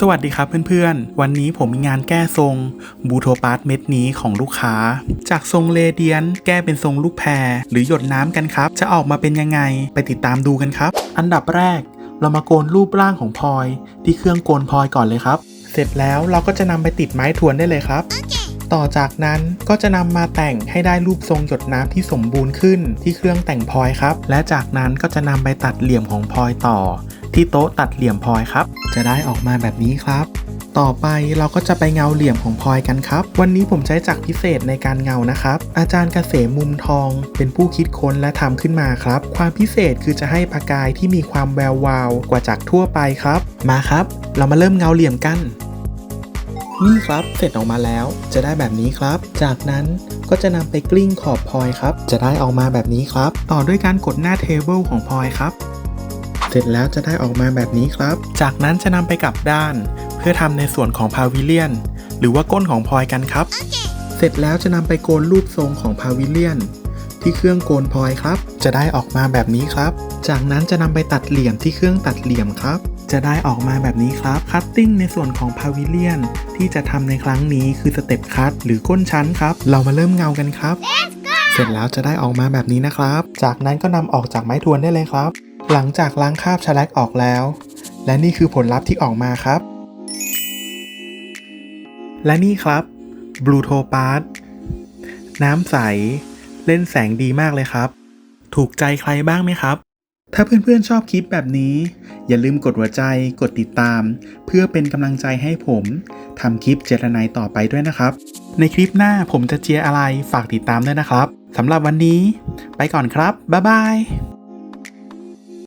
สวัสดีครับเพื่อนๆ วันนี้ผมมีงานแก้ทรงบูโทปาร์ตเม็ดนี้ของลูกค้า จากทรงเรเดียน แก้เป็นทรงลูกแพร หรือหยดน้ำกันครับ จะออกมาเป็นยังไงไปติดตามดูกันครับ อันดับแรก เรามาโกนรูปร่างของพลอย ที่เครื่องโกนพลอยก่อนเลยครับ เสร็จแล้วเราก็จะนำไปติดไม้ทวนได้เลยครับต่อจากนั้นก็จะนำมาแต่งให้ได้รูปทรงหยดน้ำที่สมบูรณ์ขึ้นที่เครื่องแต่งพลอยครับ และจากนั้นก็จะนำไปตัดเหลี่ยมของพลอยต่อ ที่โต๊ะตัดเหลี่ยมพลอยครับ จะได้ออกมาแบบนี้ครับ ต่อไปเราก็จะไปเงาเหลี่ยมของพลอยกันครับ วันนี้ผมใช้จักรพิเศษในการเงานะครับ อาจารย์เกษมมุมทอง เป็นผู้คิดค้นและทำขึ้นมาครับ ความพิเศษคือจะให้ประกายที่มีความแวววาวกว่าจักรทั่วไปครับ มาครับ เรามาเริ่มเงาเหลี่ยมกันนี่ครับ เสร็จออกมาแล้ว จะได้แบบนี้ครับ จากนั้นก็จะนำไปกลิ้งขอบพลอยครับ จะได้ออกมาแบบนี้ครับ ต่อด้วยการกดหน้าเทเบิลของพลอยครับ ร็จแล้วจะได้ออกมาแบบนี้ครับ จากนั้นจะนำไปกลับด้าน เพื่อทำในส่วนของพาวิเลียน หรือว่าก้นของพลอยกันครับ เสร็จแล้วจะนำไปโกนรูปทรงของพาวิเลียน ที่เครื่องโกนพลอยครับ จะได้ออกมาแบบนี้ครับ จากนั้นจะนำไปตัดเหลี่ยมที่เครื่องตัดเหลี่ยมครับ จะได้ออกมาแบบนี้ครับ คัตติ้งในส่วนของพาวิเลียนที่จะทำในครั้งนี้คือสเต็ปคัตหรือก้นชั้นครับ เรามาเริ่มเงากันครับ เสร็จแล้วจะได้ออกมาแบบนี้นะครับ จากนั้นก็นำออกจากไม้ทวนได้เลยครับ หลังจากล้างคราบชะแลกออกแล้ว และนี่คือผลลัพธ์ที่ออกมาครับ และนี่ครับบลูโทปาร์ตน้ำใส เล่นแสงดีมากเลยครับ ถูกใจใครบ้างไหมครับ ถ้าเพื่อนๆชอบคลิปแบบนี้ อย่าลืมกดหัวใจกดติดตาม เพื่อเป็นกำลังใจให้ผมทำคลิปเจรนายต่อไปด้วยนะครับ ในคลิปหน้าผมจะเจียร์อะไรฝากติดตามด้วยนะครับสำหรับวันนี้ ไปก่อนครับ บ๊ายบาย